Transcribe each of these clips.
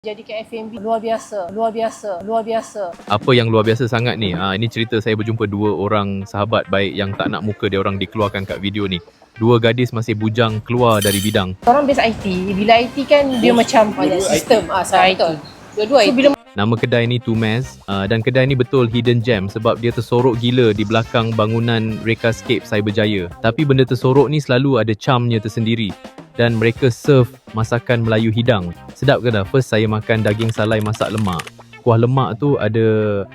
Jadi kat FMB luar biasa, luar biasa, luar biasa. Apa yang luar biasa sangat ni? Ha, ini cerita saya berjumpa dua orang sahabat baik yang tak nak muka dia orang dikeluarkan kat video ni. Dua gadis masih bujang keluar dari bidang. Orang base IT, bila IT kan dia macam banyak sistem ah saya IT. Dua-dua so, bila Nama kedai ni Tumez uh, dan kedai ni betul hidden gem sebab dia tersorok gila di belakang bangunan Rekascape Cyberjaya. Tapi benda tersorok ni selalu ada charmnya tersendiri dan mereka serve masakan Melayu hidang. Sedap ke dah? First saya makan daging salai masak lemak. Kuah lemak tu ada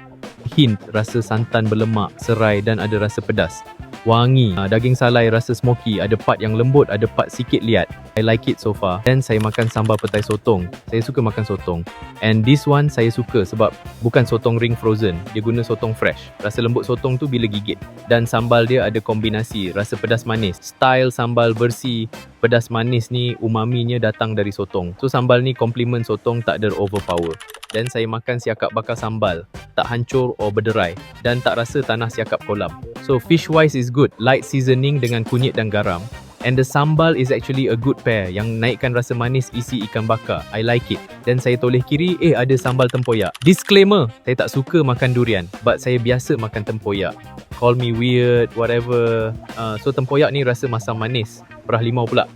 hint rasa santan berlemak, serai dan ada rasa pedas. Wangi. Uh, daging salai rasa smoky, ada part yang lembut, ada part sikit liat. I like it so far. Then saya makan sambal petai sotong. Saya suka makan sotong. And this one saya suka sebab bukan sotong ring frozen. Dia guna sotong fresh. Rasa lembut sotong tu bila gigit. Dan sambal dia ada kombinasi rasa pedas manis. Style sambal bersih, pedas manis ni umaminya datang dari sotong. So sambal ni complement sotong tak ada overpower. Dan saya makan siakap bakar sambal. Tak hancur or berderai. Dan tak rasa tanah siakap kolam. So fish wise is good. Light seasoning dengan kunyit dan garam. And the sambal is actually a good pair yang naikkan rasa manis isi ikan bakar. I like it. Dan saya toleh kiri, eh ada sambal tempoyak. Disclaimer, saya tak suka makan durian. But saya biasa makan tempoyak. Call me weird, whatever. Uh, so tempoyak ni rasa masam manis. Perah limau pula.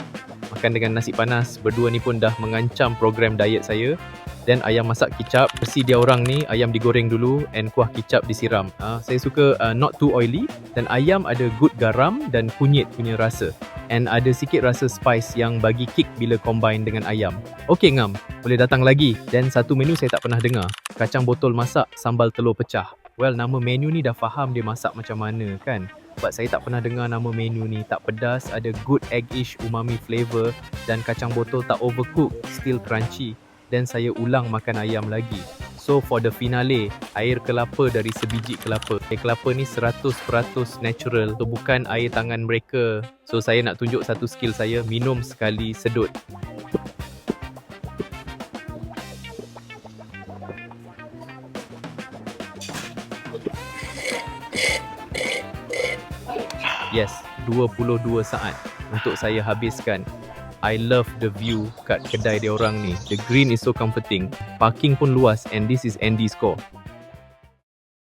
Makan dengan nasi panas. Berdua ni pun dah mengancam program diet saya. Dan ayam masak kicap. Versi dia orang ni, ayam digoreng dulu and kuah kicap disiram. Uh, saya suka uh, not too oily. Dan ayam ada good garam dan kunyit punya rasa and ada sikit rasa spice yang bagi kick bila combine dengan ayam. Okey ngam, boleh datang lagi. Dan satu menu saya tak pernah dengar. Kacang botol masak sambal telur pecah. Well, nama menu ni dah faham dia masak macam mana kan? Sebab saya tak pernah dengar nama menu ni. Tak pedas, ada good eggish umami flavour dan kacang botol tak overcook, still crunchy. Dan saya ulang makan ayam lagi. So for the finale, air kelapa dari sebiji kelapa. Air kelapa ni 100% natural. So bukan air tangan mereka. So saya nak tunjuk satu skill saya, minum sekali sedut. Yes, 22 saat untuk saya habiskan I love the view kat kedai dia orang ni. The green is so comforting. Parking pun luas and this is Andy score.